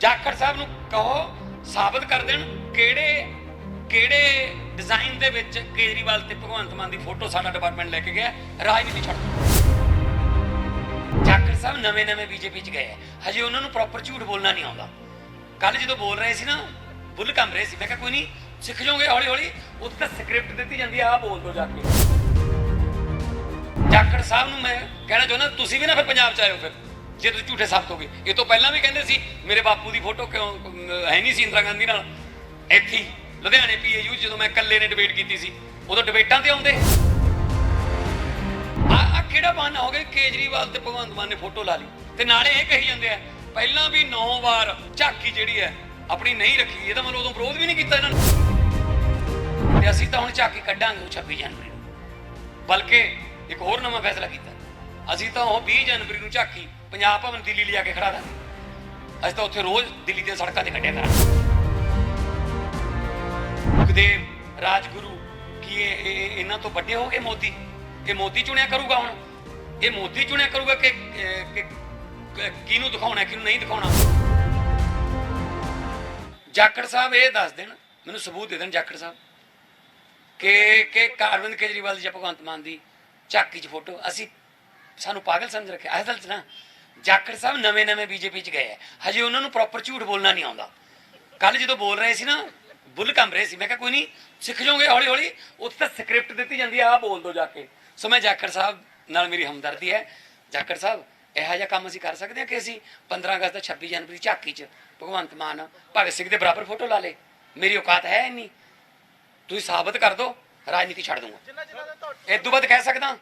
ਜਾਖੜ ਸਾਹਿਬ ਨੂੰ ਕਹੋ, ਸਾਬਤ ਕਰ ਦੇਣ ਕਿਹੜੇ ਕਿਹੜੇ ਡਿਜ਼ਾਈਨ ਦੇ ਵਿੱਚ ਕੇਜਰੀਵਾਲ ਤੇ ਭਗਵੰਤ ਮਾਨ ਦੀ ਫੋਟੋ ਸਾਡਾ ਡਿਪਾਰਟਮੈਂਟ ਲੈ ਕੇ ਗਿਆ, ਰਾਜਨੀਤੀ ਛੱਡ ਜਾਖੜ ਸਾਹਿਬ ਨਵੇਂ ਨਵੇਂ ਬੀਜੇਪੀ ਚ ਗਏ ਹਜੇ ਉਹਨਾਂ ਨੂੰ ਪ੍ਰੋਪਰ ਝੂਠ ਬੋਲਣਾ ਨਹੀਂ ਆਉਂਦਾ। ਕੱਲ ਜਦੋਂ ਬੋਲ ਰਹੇ ਸੀ ਨਾ, ਬੁੱਲ ਕੰਮ ਰਹੇ ਸੀ। ਮੈਂ ਕਿਹਾ, ਕੋਈ ਨਹੀਂ, ਸਿੱਖ ਜਾਓਗੇ ਹੌਲੀ ਹੌਲੀ ਉੱਥੇ ਤਾਂ ਸਕ੍ਰਿਪਟ ਦਿੱਤੀ ਜਾਂਦੀ ਆ ਬੋਲ ਦੋ ਜਾ ਕੇ। ਜਾਖੜ ਸਾਹਿਬ ਨੂੰ ਮੈਂ ਕਹਿਣਾ ਚਾਹੁੰਦਾ, ਤੁਸੀਂ ਵੀ ਨਾ ਫਿਰ ਪੰਜਾਬ ਚ ਆਇਓ ਫਿਰ। ਜੇ ਤੁਸੀਂ ਝੂਠੇ ਸਾਬਤ ਹੋਗੇ ਇਹ ਤੋਂ ਪਹਿਲਾਂ ਵੀ ਕਹਿੰਦੇ ਸੀ ਮੇਰੇ ਬਾਪੂ ਦੀ ਫੋਟੋ ਕਿਉਂ ਹੈ ਨਹੀਂ ਸੀ ਇੰਦਰਾ ਗਾਂਧੀ ਨਾਲ। ਇੱਥੇ ਹੀ, ਲੁਧਿਆਣੇ ਪੀਏਯੂ ਜਦੋਂ ਮੈਂ ਇਕੱਲੇ ਨੇ ਡਿਬੇਟ ਕੀਤੀ ਸੀ ਉਦੋਂ ਡਿਬੇਟਾਂ ਤੇ ਆਉਂਦੇ। ਆ ਆ ਕਿਹੜਾ ਬਹਾਨਾ ਹੋ ਗਿਆ ਕੇਜਰੀਵਾਲ ਤੇ ਭਗਵੰਤ ਮਾਨ ਨੇ ਫੋਟੋ ਲਾ ਲਈ? ਤੇ ਨਾਲੇ ਇਹ ਕਹੀ ਜਾਂਦੇ ਆ ਪਹਿਲਾਂ ਵੀ 9 ਵਾਰ ਝਾਕੀ ਜਿਹੜੀ ਹੈ ਆਪਣੀ ਨਹੀਂ ਰੱਖੀ। ਇਹਦਾ ਮਤਲਬ ਉਦੋਂ ਵਿਰੋਧ ਵੀ ਨਹੀਂ ਕੀਤਾ ਇਹਨਾਂ ਨੇ। ਤੇ ਅਸੀਂ ਤਾਂ ਹੁਣ ਝਾਕੀ ਕੱਢਾਂਗੇ ਉਹ 26 ਜਨਵਰੀ ਨੂੰ। ਬਲਕਿ ਇੱਕ ਹੋਰ ਨਵਾਂ ਫੈਸਲਾ ਕੀਤਾ। ਅਸੀਂ ਤਾਂ ਉਹ 20 ਜਨਵਰੀ ਨੂੰ ਝਾਕੀ ਪੰਜਾਬ ਭਵਨ ਦਿੱਲੀ ਲਿਆ ਕੇ ਖੜਾ ਦਾ ਅਸੀਂ ਤਾਂ ਉੱਥੇ ਰੋਜ਼ ਦਿੱਲੀ ਦੀਆਂ ਸੜਕਾਂ ਤੇ ਕੱਢਿਆ ਕਰਾਂਗੇ ਸੁਖਦੇਵ ਰਾਜਗੁਰੂ ਕੀ ਇਹ ਇਹਨਾਂ ਤੋਂ ਵੱਡੇ ਹੋ ਗਏ ਮੋਦੀ। ਇਹ ਮੋਦੀ ਚੁਣਿਆ ਕਰੂਗਾ ਹੁਣ। ਇਹ ਮੋਦੀ ਚੁਣਿਆ ਕਰੂਗਾ ਕਿ ਕਿਹਨੂੰ ਦਿਖਾਉਣਾ, ਕਿਹਨੂੰ ਨਹੀਂ ਦਿਖਾਉਣਾ। ਜਾਖੜ ਸਾਹਿਬ ਇਹ ਦੱਸ ਦੇਣ, ਮੈਨੂੰ ਸਬੂਤ ਦੇ ਦੇਣ ਜਾਖੜ ਸਾਹਿਬ, ਕਿ ਕਿ ਅਰਵਿੰਦ ਕੇਜਰੀਵਾਲ ਜੀ ਭਗਵੰਤ ਮਾਨ ਦੀ ਝਾਕੀ 'ਚ ਫੋਟੋ ਅਸੀਂ ਸਾਨੂੰ ਪਾਗਲ ਸਮਝ ਰੱਖਿਆ। ਅਸਲ 'ਚ ਨਾ ਜਾਖੜ ਸਾਹਿਬ ਨਵੇਂ ਨਵੇਂ ਬੀਜੇਪੀ 'ਚ ਗਏ ਆ। ਹਜੇ ਉਹਨਾਂ ਨੂੰ ਪ੍ਰੋਪਰ ਝੂਠ ਬੋਲਣਾ ਨਹੀਂ ਆਉਂਦਾ। ਕੱਲ ਜਦੋਂ ਬੋਲ ਰਹੇ ਸੀ ਨਾ ਬੁੱਲ ਕੰਮ ਰਹੇ ਸੀ। ਮੈਂ ਕਿਹਾ ਕੋਈ ਨਹੀਂ ਸਿੱਖ ਜਾਓਗੇ ਹੌਲੀ ਹੌਲੀ ਉੱਥੇ ਤਾਂ ਸਕ੍ਰਿਪਟ ਦਿੱਤੀ ਜਾਂਦੀ ਆ ਆਹ ਬੋਲ ਦੋ ਜਾ ਕੇ। ਸੋ ਮੈਂ ਜਾਖੜ ਸਾਹਿਬ ਨਾਲ ਮੇਰੀ ਹਮਦਰਦੀ ਹੈ। ਜਾਖੜ ਸਾਹਿਬ ਇਹੋ ਜਿਹਾ ਕੰਮ ਅਸੀਂ ਕਰ ਸਕਦੇ ਹਾਂ ਕਿ ਅਸੀਂ 15 ਅਗਸਤ ਦਾ 26 ਜਨਵਰੀ ਝਾਕੀ 'ਚ ਭਗਵੰਤ ਮਾਨ ਭਗਤ ਸਿੰਘ ਦੇ ਬਰਾਬਰ ਫੋਟੋ ਲਾ ਲੇ ਮੇਰੀ ਔਕਾਤ ਹੈ ਇੰਨੀ। ਤੁਸੀਂ ਸਾਬਤ ਕਰ ਦਿਓ ਰਾਜਨੀਤੀ ਛੱਡ ਦੂੰਗਾ ਇਸ ਤੋਂ ਬਾਅਦ ਕਹਿ ਸਕਦਾ।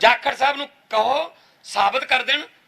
ਜਾਖੜ ਸਾਹਿਬ ਨੂੰ ਕਹੋ ਸਾਬਤ ਕਰ ਦੇਣ।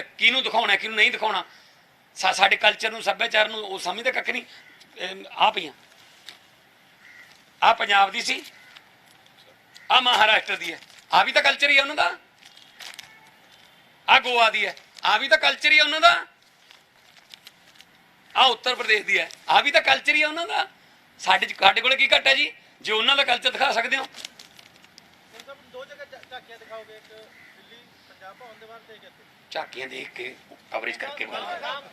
ਕਿਹਨੂੰ ਦਿਖਾਉਣਾ, ਕਿਹਨੂੰ ਨਹੀਂ ਦਿਖਾਉਣਾ? ਸਾਡੇ ਕਲਚਰ ਨੂੰ, ਸੱਭਿਆਚਾਰ ਨੂੰ ਉਹ ਸਮਝਦੇ ਕੱਖ ਨਹੀਂ। ਆ ਪਈਆਂ। ਆ ਪੰਜਾਬ ਦੀ ਸੀ ਆ ਮਹਾਰਾਸ਼ਟਰ ਦੀ ਹੈ। ਆ ਵੀ ਤਾਂ ਕਲਚਰ ਹੀ ਹੈ ਉਹਨਾਂ ਦਾ। ਆ ਗੋਆ ਦੀ ਹੈ ਆ ਵੀ ਤਾਂ ਕਲਚਰ ਹੀ ਹੈ ਉਹਨਾਂ ਦਾ। ਆ ਉੱਤਰ ਪ੍ਰਦੇਸ਼ ਦੀ ਹੈ ਆ ਵੀ ਤਾਂ ਕਲਚਰ ਹੀ ਹੈ ਉਹਨਾਂ ਦਾ। ਸਾਡੇ ਸਾਡੇ ਕੋਲੇ ਕੀ ਘੱਟ ਹੈ ਜੀ? ਜੇ ਉਹਨਾਂ ਦਾ ਕਲਚਰ ਦਿਖਾ ਸਕਦੇ ਹੋ ਹੁਣ ਸਭ ਦੋ ਜਗ੍ਹਾ ਝਾ- ਝਾਕੀਆਂ ਦਿਖਾਓਗੇ ਇੱਕ ਦਿੱਲੀ ਪੰਜਾਬ ਭਵਨ ਦੇ ਬਾਹਰ ਤੇ ਇੱਕ ਇੱਥੇ ਝਾਕੀਆਂ ਦੇਖ ਕੇ ਕਵਰੇਜ ਕਰਕੇ ਗੱਲ ਕਰਾਂਗੇ